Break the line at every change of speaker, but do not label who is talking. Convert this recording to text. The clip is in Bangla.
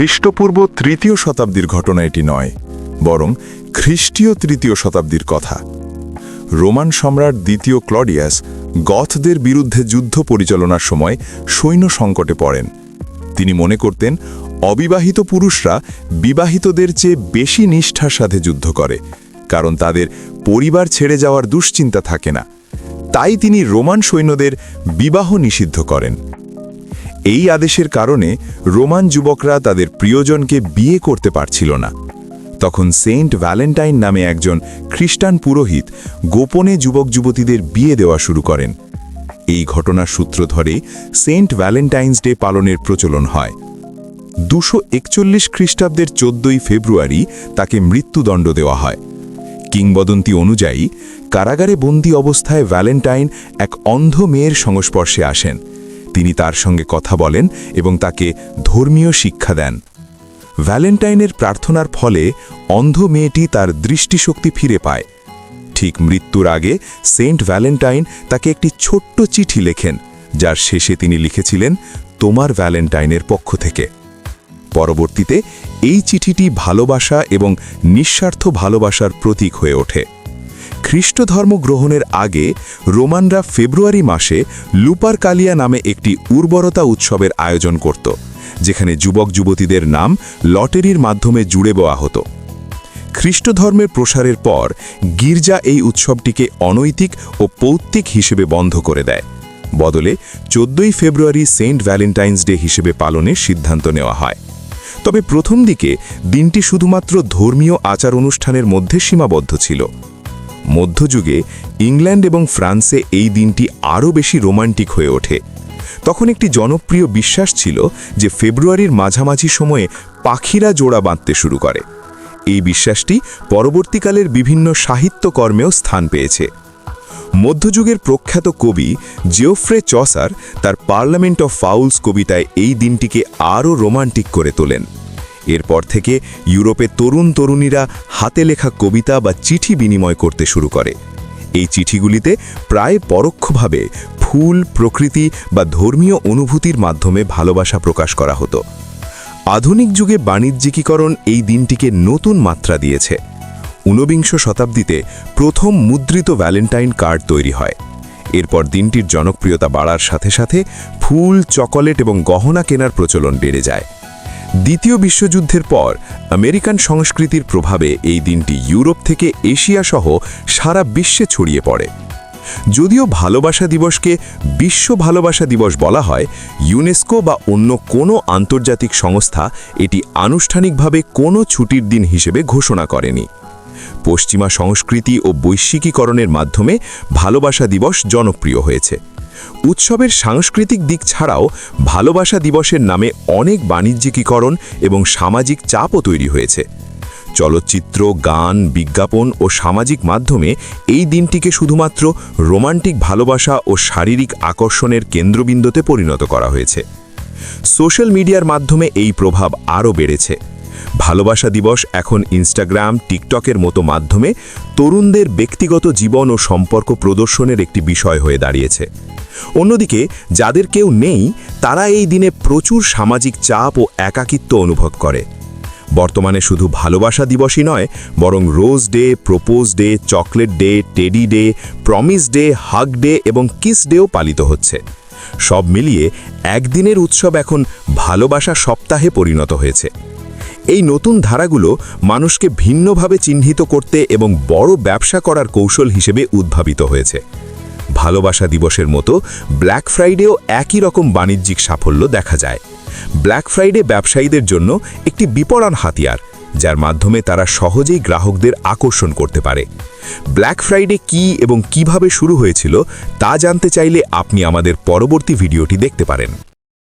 খ্রিস্টপূর্ব তৃতীয় শতাব্দীর ঘটনা এটি নয়, বরং খ্রিস্টীয় তৃতীয় শতাব্দীর কথা। রোমান সম্রাট দ্বিতীয় ক্লডিয়াস গথদের বিরুদ্ধে যুদ্ধ পরিচালনার সময় সৈন্য সংকটে পড়েন। তিনি মনে করতেন, অবিবাহিত পুরুষরা বিবাহিতদের চেয়ে বেশি নিষ্ঠার সাথে যুদ্ধ করে, কারণ তাদের পরিবার ছেড়ে যাওয়ার দুশ্চিন্তা থাকে না। তাই তিনি রোমান সৈন্যদের বিবাহ নিষিদ্ধ করেন। এই আদেশের কারণে রোমান যুবকরা তাদের প্রিয়জনকে বিয়ে করতে পারছিল না। তখন সেন্ট ভ্যালেন্টাইন নামে একজন খ্রিস্টান পুরোহিত গোপনে যুবক যুবতীদের বিয়ে দেওয়া শুরু করেন। এই ঘটনার সূত্র ধরে সেন্ট ভ্যালেন্টাইন্স ডে পালনের প্রচলন হয়। দুশো একচল্লিশ খ্রিস্টাব্দের চোদ্দই ফেব্রুয়ারি তাকে মৃত্যুদণ্ড দেওয়া হয়। কিংবদন্তি অনুযায়ী, কারাগারে বন্দি অবস্থায় ভ্যালেন্টাইন এক অন্ধ মেয়ের সংস্পর্শে আসেন। তিনি তার সঙ্গে কথা বলেন এবং তাকে ধর্মীয় শিক্ষা দেন। ভ্যালেন্টাইনের প্রার্থনার ফলে অন্ধ মেয়েটি তার দৃষ্টিশক্তি ফিরে পায়। ঠিক মৃত্যুর আগে সেন্ট ভ্যালেন্টাইন তাকে একটি ছোট্ট চিঠি লেখেন, যার শেষে তিনি লিখেছিলেন, তোমার ভ্যালেন্টাইনের পক্ষ থেকে। পরবর্তীতে এই চিঠিটি ভালোবাসা এবং নিঃস্বার্থ ভালোবাসার প্রতীক হয়ে ওঠে। খ্রিস্ট ধর্ম গ্রহণের আগে রোমানরা ফেব্রুয়ারি মাসে লুপার কালিয়া নামে একটি উর্বরতা উৎসবের আয়োজন করত, যেখানে যুবক যুবতীদের নাম লটারির মাধ্যমে জুড়ে দেওয়া হতো। খ্রিস্ট ধর্মের প্রসারের পর গির্জা এই উৎসবটিকে অনৈতিক ও পৌত্তিক হিসেবে বন্ধ করে দেয়। বদলে চোদ্দই ফেব্রুয়ারি সেন্ট ভ্যালেন্টাইন্স ডে হিসেবে পালনের সিদ্ধান্ত নেওয়া হয়। তবে প্রথম দিকে দিনটি শুধুমাত্র ধর্মীয় আচার অনুষ্ঠানের মধ্যে সীমাবদ্ধ ছিল। মধ্যযুগে ইংল্যান্ড এবং ফ্রান্সে এই দিনটি আরও বেশি রোমান্টিক হয়ে ওঠে। তখন একটি জনপ্রিয় বিশ্বাস ছিল যে ফেব্রুয়ারির মাঝামাঝি সময়ে পাখিরা জোড়া বাঁধতে শুরু করে। এই বিশ্বাসটি পরবর্তীকালের বিভিন্ন সাহিত্যকর্মেও স্থান পেয়েছে। মধ্যযুগের প্রখ্যাত কবি জিওফ্রে চসার তার পার্লামেন্ট অফ ফাউলস কবিতায় এই দিনটিকে আরও রোমান্টিক করে তোলেন। এরপর থেকে ইউরোপে তরুণ তরুণীরা হাতে লেখা কবিতা বা চিঠি বিনিময় করতে শুরু করে। এই চিঠিগুলিতে প্রায় পরোক্ষভাবে ফুল, প্রকৃতি বা ধর্মীয় অনুভূতির মাধ্যমে ভালোবাসা প্রকাশ করা হতো। আধুনিক যুগে বাণিজ্যিকীকরণ এই দিনটিকে নতুন মাত্রা দিয়েছে। ঊনবিংশ শতাব্দীতে প্রথম মুদ্রিত ভ্যালেন্টাইন কার্ড তৈরি হয়। এরপর দিনটির জনপ্রিয়তা বাড়ার সাথে সাথে ফুল, চকোলেট এবং গহনা কেনার প্রচলন বেড়ে যায়। দ্বিতীয় বিশ্বযুদ্ধের পর, আমেরিকান সংস্কৃতির প্রভাবে এই দিনটি ইউরোপ থেকে এশিয়া সহ সারা বিশ্বে ছড়িয়ে পড়ে। যদিও ভালোবাসা দিবসকে বিশ্ব ভালোবাসা দিবস বলা হয়, ইউনেস্কো বা অন্য কোনো আন্তর্জাতিক সংস্থা এটি আনুষ্ঠানিকভাবে কোনো ছুটির দিন হিসেবে ঘোষণা করেনি। পশ্চিমা সংস্কৃতি ও বৈশ্বিকীকরণের মাধ্যমে ভালোবাসা দিবস জনপ্রিয় হয়েছে। উৎসবের সাংস্কৃতিক দিক ছাড়াও ভালোবাসা দিবসের নামে অনেক বাণিজ্যিকীকরণ এবং সামাজিক চাপও তৈরি হয়েছে। চলচ্চিত্র, গান, বিজ্ঞাপন ও সামাজিক মাধ্যমে এই দিনটিকে শুধুমাত্র রোমান্টিক ভালোবাসা ও শারীরিক আকর্ষণের কেন্দ্রবিন্দুতে পরিণত করা হয়েছে। সোশ্যাল মিডিয়ার মাধ্যমে এই প্রভাব আরও বেড়েছে। ভালোবাসা দিবস এখন ইনস্টাগ্রাম, টিকটকের মতো মাধ্যমে তরুণদের ব্যক্তিগত জীবন ও সম্পর্ক প্রদর্শনের একটি বিষয় হয়ে দাঁড়িয়েছে। অন্যদিকে, যাদের কেউ নেই, তারা এই দিনে প্রচুর সামাজিক চাপ ও একাকিত্ব অনুভব করে। বর্তমানে শুধু ভালোবাসা দিবসই নয়, বরং rose day, propose day, chocolate day, teddy day, promise day, hug day এবং কিস ডেও পালিত হচ্ছে। সব মিলিয়ে একদিনের উৎসব এখন ভালোবাসা সপ্তাহে পরিণত হয়েছে। এই নতুন ধারাগুলো মানুষকে ভিন্নভাবে চিহ্নিত করতে এবং বড় ব্যবসা করার কৌশল হিসেবে উদ্ভাবিত হয়েছে। ভালোবাসা দিবসের মতো ব্ল্যাক ফ্রাইডেও একই রকম বাণিজ্যিক সাফল্য দেখা যায়। ব্ল্যাক ফ্রাইডে ব্যবসায়ীদের জন্য একটি বিপণন হাতিয়ার, যার মাধ্যমে তারা সহজেই গ্রাহকদের আকর্ষণ করতে পারে। ব্ল্যাক ফ্রাইডে কি এবং কীভাবে শুরু হয়েছিল, তা জানতে চাইলে আপনি আমাদের পরবর্তী ভিডিওটি দেখতে পারেন।